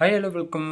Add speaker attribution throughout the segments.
Speaker 1: High hello welcome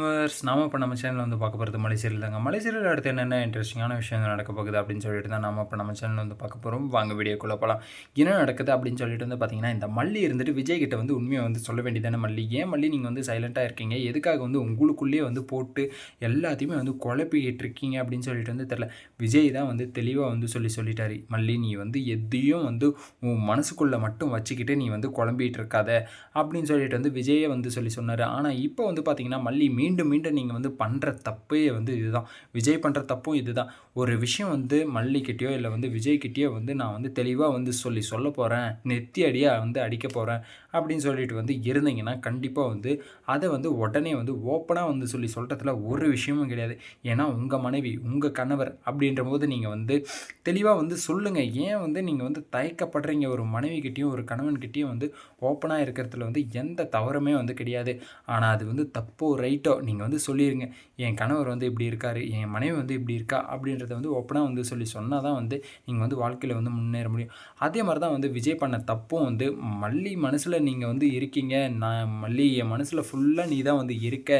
Speaker 1: நாம இப்போ நம்ம சேனலில் வந்து பார்க்க போகிறது மலேசியில் தாங்க மலேசியில் அடுத்து என்னென்ன இன்ட்ரெஸ்டிங்கான விஷயம் நடக்க போகுது அப்படின்னு சொல்லிட்டு தான் நாம இப்போ நம்ம சேனலில் வந்து பார்க்க போகிறோம் வாங்க வீடியோக்குள்ளே போகலாம் என்ன நடக்குது அப்படின்னு சொல்லிட்டு வந்து பார்த்தீங்கன்னா இந்த மல்லி இருந்துட்டு விஜய் கிட்ட வந்து உண்மையை வந்து சொல்ல வேண்டியதானே மல்லி. ஏன் மல்லி நீங்கள் வந்து சைலண்ட்டாக இருக்கீங்க? எதுக்காக வந்து உங்களுக்குள்ளேயே வந்து போட்டு எல்லாத்தையுமே வந்து குழப்பிக்கிட்டு இருக்கீங்க அப்படின்னு சொல்லிட்டு வந்து தெரில விஜய் தான் வந்து தெளிவாக வந்து சொல்லி சொல்லிட்டாரு. மல்லி நீ வந்து எதையும் வந்து உன் மனசுக்குள்ளே மட்டும் வச்சுக்கிட்டு நீ வந்து குழம்பிகிட்டு இருக்காத அப்படின்னு சொல்லிட்டு வந்து விஜயே வந்து சொல்லி சொன்னார். ஆனால் இப்போ வந்து பார்த்தீங்கன்னா மல்லி மீண்டும் மீண்டும் நீங்கள் வந்து பண்ணுற தப்பே வந்து இதுதான். விஜய் பண்ணுற தப்பும் இதுதான். ஒரு விஷயம் வந்து மல்லிக்கிட்டேயோ இல்லை வந்து விஜய்கிட்டேயோ வந்து நான் வந்து தெளிவாக வந்து சொல்லி சொல்ல போகிறேன் நெத்தி அடியாக வந்து அடிக்க போகிறேன் அப்படின்னு சொல்லிட்டு வந்து இருந்தீங்கன்னா கண்டிப்பாக வந்து அதை வந்து உடனே வந்து ஓப்பனாக வந்து சொல்லி சொல்கிறதுல ஒரு விஷயமும் கிடையாது. ஏன்னா உங்கள் மனைவி உங்கள் கணவர் அப்படின்ற போது நீங்கள் வந்து தெளிவாக வந்து சொல்லுங்கள் ஏன் வந்து நீங்கள் வந்து தயக்கப்படுறீங்க? ஒரு மனைவிக்கிட்டேயும் ஒரு கணவன்கிட்டேயும் வந்து ஓப்பனாக இருக்கிறதுல வந்து எந்த தவறுமே வந்து கிடையாது. ஆனால் அது வந்து தப்பு தப்போ ரைட்டோ நீங்கள் வந்து சொல்லிடுங்க என் கணவர் வந்து இப்படி இருக்கார் என் மனைவி வந்து இப்படி இருக்கா அப்படின்றத வந்து ஓப்பனாக வந்து சொல்லி சொன்னால் தான் வந்து நீங்கள் வந்து வாழ்க்கையில் வந்து முன்னேற முடியும். அதே மாதிரி தான் வந்து விஜய் பண்ண தப்பும் வந்து மல்லி மனசில் நீங்கள் வந்து இருக்கீங்க. நான் மல்லி என் மனசில் ஃபுல்லாக நீ தான் வந்து இருக்க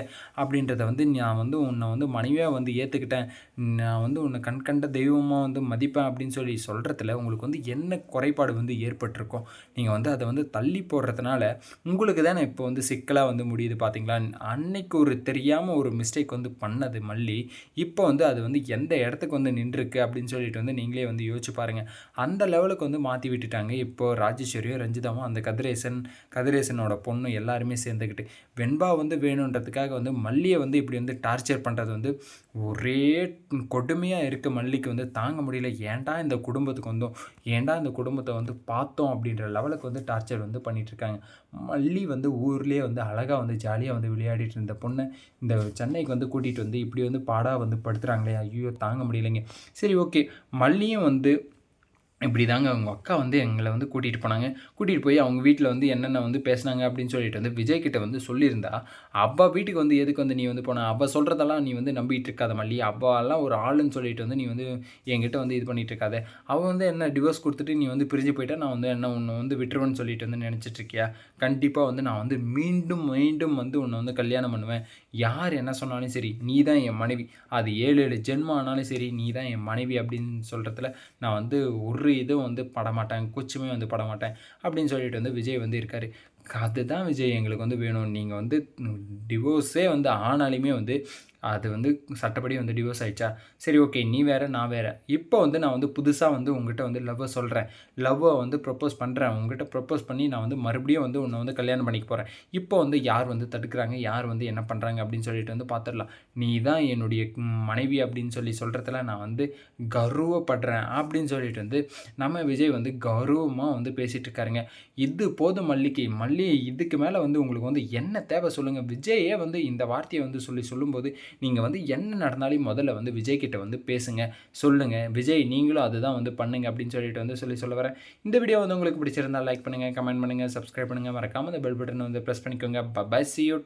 Speaker 1: அப்படின்றத வந்து நான் வந்து உன்னை வந்து மனைவியாக வந்து ஏற்றுக்கிட்டேன் நான் வந்து உன்னை கண்கண்ட தெய்வமாக வந்து மதிப்பேன் அப்படின்னு சொல்லி சொல்கிறதுல உங்களுக்கு வந்து என்ன குறைபாடு வந்து ஏற்பட்டிருக்கும்? நீங்கள் வந்து அதை வந்து தள்ளி போடுறதுனால உங்களுக்கு தானே இப்போ வந்து சிக்கலாக வந்து முடியுது பார்த்தீங்களா அன்னைக்கு ஒரு தெரியாமல் ஒரு மிஸ்டேக் வந்து பண்ணது மல்லி. இப்போ வந்து அது வந்து எந்த இடத்துக்கு வந்து நின்றுருக்கு அப்படின்னு சொல்லிட்டு வந்து நீங்களே வந்து யோசிச்சு பாருங்கள் அந்த லெவலுக்கு வந்து மாற்றி விட்டுட்டாங்க. இப்போ ராஜேஸ்வரியும் ரஞ்சிதாவும் அந்த கதிரேசன் கதிரேசனோட பொண்ணு எல்லாருமே சேர்ந்துக்கிட்டு வெண்பா வந்து வேணுன்றதுக்காக வந்து மல்லியை வந்து இப்படி வந்து டார்ச்சர் பண்ணுறது வந்து ஒரே கொடுமையாக இருக்க மல்லிக்கு வந்து. தாங்க முடியல. ஏன்டா இந்த குடும்பத்துக்கு வந்தோம்? ஏன்டா இந்த குடும்பத்தை வந்து பார்த்தோம் அப்படின்ற லெவலுக்கு வந்து டார்ச்சர் வந்து பண்ணிகிட்ருக்காங்க மல்லி வந்து ஊர்லேயே வந்து அழகாக வந்து ஜாலியாக வந்து விளையாடி விளையாடிட்டு இருந்த பொண்ணை இந்த சென்னைக்கு வந்து கூட்டிகிட்டு வந்து இப்படி வந்து பாடாக வந்து படுத்துகிறாங்களே ஐயோ தாங்க முடியலைங்க. சரி ஓகே. மல்லியும் வந்து இப்படி தாங்க அவங்க அக்கா வந்து எங்களை வந்து கூட்டிகிட்டு போனாங்க. கூட்டிகிட்டு போய் அவங்க வீட்டில் வந்து என்னென்ன வந்து பேசினாங்க அப்படின்னு சொல்லிட்டு வந்து விஜய் கிட்ட வந்து சொல்லியிருந்தா அப்பா வீட்டுக்கு வந்து எதுக்கு வந்து நீ வந்து போன? அவள் சொல்கிறதெல்லாம் நீ வந்து நம்பிட்டு இருக்காத மல்லி. அப்பாலாம் ஒரு ஆளுன்னு சொல்லிட்டு வந்து நீ வந்து என்கிட்ட வந்து இது பண்ணிகிட்டு இருக்காத. அவள் வந்து என்ன டிவோர்ஸ் கொடுத்துட்டு நீ வந்து பிரிஞ்சு போயிட்டா நான் வந்து என்ன உன்னை வந்து விட்டுருவேன்னு சொல்லிட்டு வந்து நினச்சிட்டு இருக்கியா? கண்டிப்பாக வந்து நான் வந்து மீண்டும் மீண்டும் வந்து உன்னை வந்து கல்யாணம் பண்ணுவேன். யார் என்ன சொன்னாலும் சரி நீ தான் என் மனைவி. அது ஏழு ஏழு ஜென்மம் ஆனாலும் சரி நீ தான் என் மனைவி அப்படின்னு சொல்கிறதுல நான் வந்து ஒரு இதுவும் வந்து படமாட்டேன் குச்சுமே வந்து படமாட்டேன் அப்படின்னு சொல்லிட்டு வந்து விஜய் வந்து இருக்கார். அதுதான் விஜய் எங்களுக்கு வந்து வேணும். நீங்கள் வந்து டிவோர்ஸே வந்து ஆனாலுமே வந்து அது வந்து சட்டப்படி வந்து டிவோர்ஸ் ஆயிடுச்சா? சரி ஓகே நீ வேறு நான் வேறு. இப்போ வந்து நான் வந்து புதுசாக வந்து உங்ககிட்ட வந்து லவ்வை சொல்கிறேன் லவ்வை வந்து ப்ரப்போஸ் பண்ணுறேன் உங்ககிட்ட ப்ரப்போஸ் பண்ணி நான் வந்து மறுபடியும் வந்து உன்னை வந்து கல்யாணம் பண்ணிக்க போகிறேன் இப்போ வந்து யார் வந்து தடுக்கிறாங்க? யார் வந்து என்ன பண்ணுறாங்க அப்படின்னு சொல்லிட்டு வந்து பார்த்துடலாம் நீ தான் என்னுடைய மனைவி அப்படின்னு சொல்லி சொல்கிறதுல நான் வந்து கர்வப்படுறேன் அப்படின்னு சொல்லிட்டு வந்து நம்ம விஜய் வந்து கௌரவமாக வந்து பேசிகிட்டு இருக்காருங்க. இது போதும் மல்லிகை. மல்லி இதுக்கு மேலே வந்து உங்களுக்கு வந்து என்ன தேவை சொல்லுங்கள் விஜயே வந்து இந்த வார்த்தையை வந்து சொல்லி சொல்லும்போது நீங்கள் வந்து என்ன நடந்தாலும் முதல்ல வந்து விஜய் கிட்ட வந்து பேசுங்க. சொல்லுங்கள் விஜய் நீங்களும் அதுதான் வந்து பண்ணுங்க அப்படின்னு சொல்லிட்டு வந்து சொல்லி சொல்ல வரேன். இந்த வீடியோ வந்து உங்களுக்கு பிடிச்சிருந்தால் லைக் பண்ணுங்கள் கமெண்ட் பண்ணுங்கள் சப்ஸ்கிரைப் பண்ணுங்கள் மறக்காமல் அந்த பெல் பட்டனை வந்து ப்ரெஸ் பண்ணிக்கோங்க. Bye bye C you